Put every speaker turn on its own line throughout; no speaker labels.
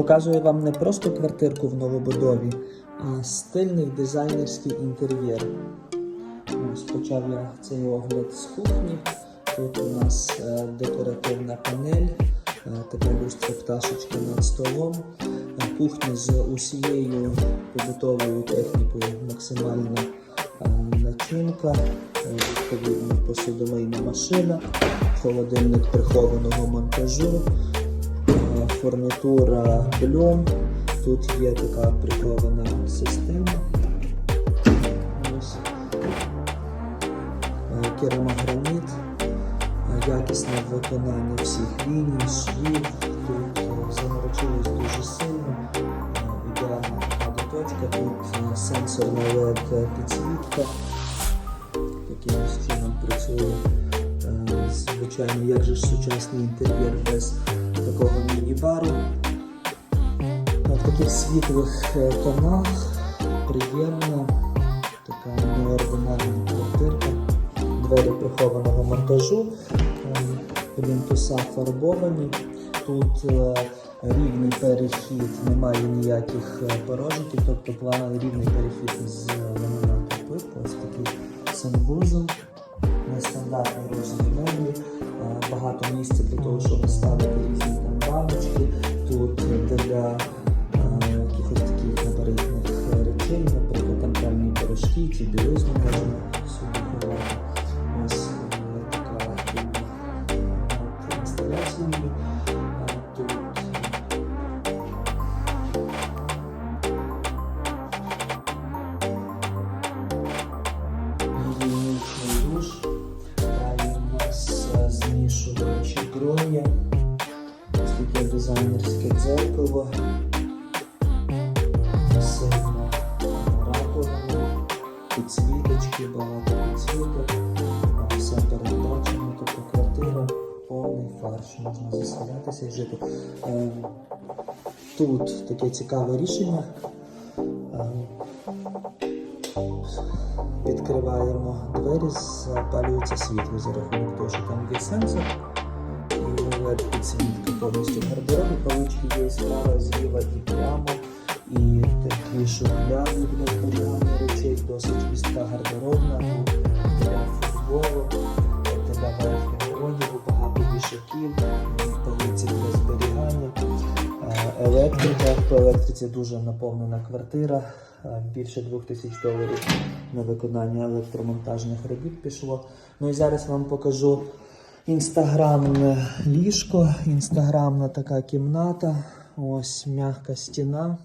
Показую вам не просто квартирку в новобудові, а стильний дизайнерський інтер'єр. Ось почав я цей огляд з кухні. Тут у нас е, декоративна панель, е, така люстра пташечки над столом. Е, Кухня з усією побутовою технікою, максимальна начинка, відповідно посудомийна машина, холодильник прихованого монтажу, фурнітура бльом. Тут є така прихована система. Ось. Е, Керамограніт, е, якісне виконання всіх ліній, швів. Тут е, заморочились дуже сильно. Ідеальна точка. Тут сенсорна LED підсвітка. Таким чином працює. Звичайно, як же ж сучасний інтер'єр без такого міні-бару. Е, В таких світлих е, тонах приємна така неординарна квартирка, двері прихованого монтажу, плінтуса фарбовані. Тут е, рівний перехід, немає ніяких е, порожників, тобто плавний рівний перехід з ламінату плитки. Ось такий санвузол, нестандартний розмір меблі, багато місця для того, щоб ставити різні порошки чи білизну можна сюди ховати. Ось е, така інсталяція. Е, Тут гігієнічний душ. Далі у нас е, змішувачі кров'я. Ось таке дизайнерське дзеркало. Раковина, підсвіточки, багато підсвіток. А, Все передбачено, тобто квартира повний фарш, можна заселятися і жити. Е, Тут таке цікаве рішення. Е, Відкриваємо двері, запалюється світло за рахунок того, що там є сенсор. І LED підсвітка повністю гардеробі, полички є справа, зліва і прямо. І такі шухляди для зберігання речей, досить містка гардеробна, тут для футболу, для верхнього одягу, багато вішаків, полиці для зберігання. Е, Електрика, по електриці дуже наповнена квартира, е, більше 2000 доларів на виконання електромонтажних робіт пішло. Ну і зараз вам покажу інстаграмне ліжко, інстаграмна така кімната, ось м'яка стіна.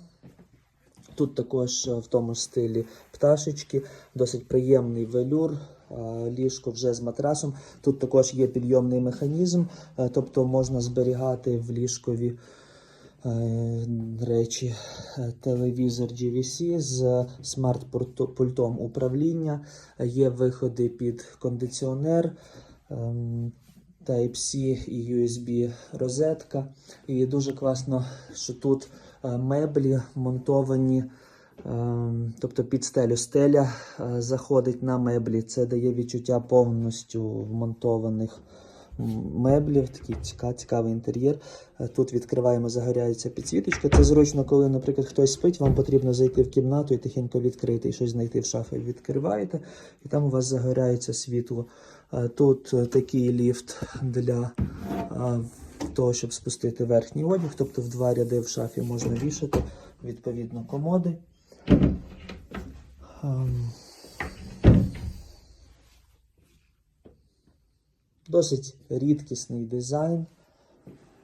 Тут також е, в тому стилі пташечки, досить приємний велюр, е, ліжко вже з матрасом. Тут також є підйомний механізм, е, тобто можна зберігати в ліжкові речі. Телевізор GVC з смарт-пультом управління, є виходи під кондиціонер. Type-C і USB розетка. І дуже класно, що тут е, меблі монтовані, е, тобто під стелю. Стеля е, заходить на меблі. Це дає відчуття повністю вмонтованих меблів. Такий цікавий інтер'єр. Е, Тут відкриваємо, загоряється підсвіточка. Це зручно, коли, наприклад, хтось спить, вам потрібно зайти в кімнату і тихенько відкрити і щось знайти в шафі. Відкриваєте, і там у вас загоряється світло. Е, Тут е, такий ліфт для того, щоб спустити верхній одяг, тобто в два ряди в шафі можна вішати відповідно комоди. Досить рідкісний дизайн.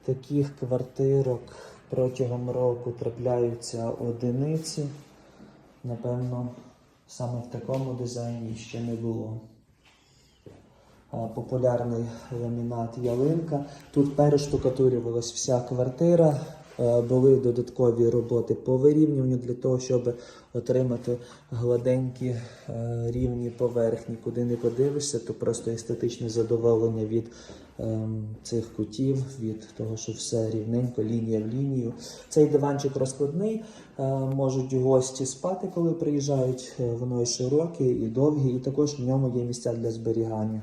Таких квартирок протягом року трапляються одиниці. Напевно, саме в такому дизайні ще не було. Популярний ламінат ялинка. Тут перештукатурювалась вся квартира. Е, Були додаткові роботи по вирівнюванню для того, щоб отримати гладенькі е, рівні поверхні. Куди не подивишся, то просто естетичне задоволення від ем, цих кутів, від того, що все рівненько, лінія в лінію. Цей диванчик розкладний. е, Можуть гості спати, коли приїжджають. Воно і широке, і довге, і також в ньому є місця для зберігання.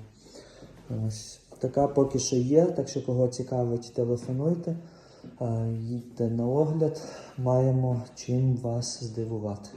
Ось така поки що є, так що кого цікавить, телефонуйте. Е, Їдьте на огляд, маємо чим вас здивувати.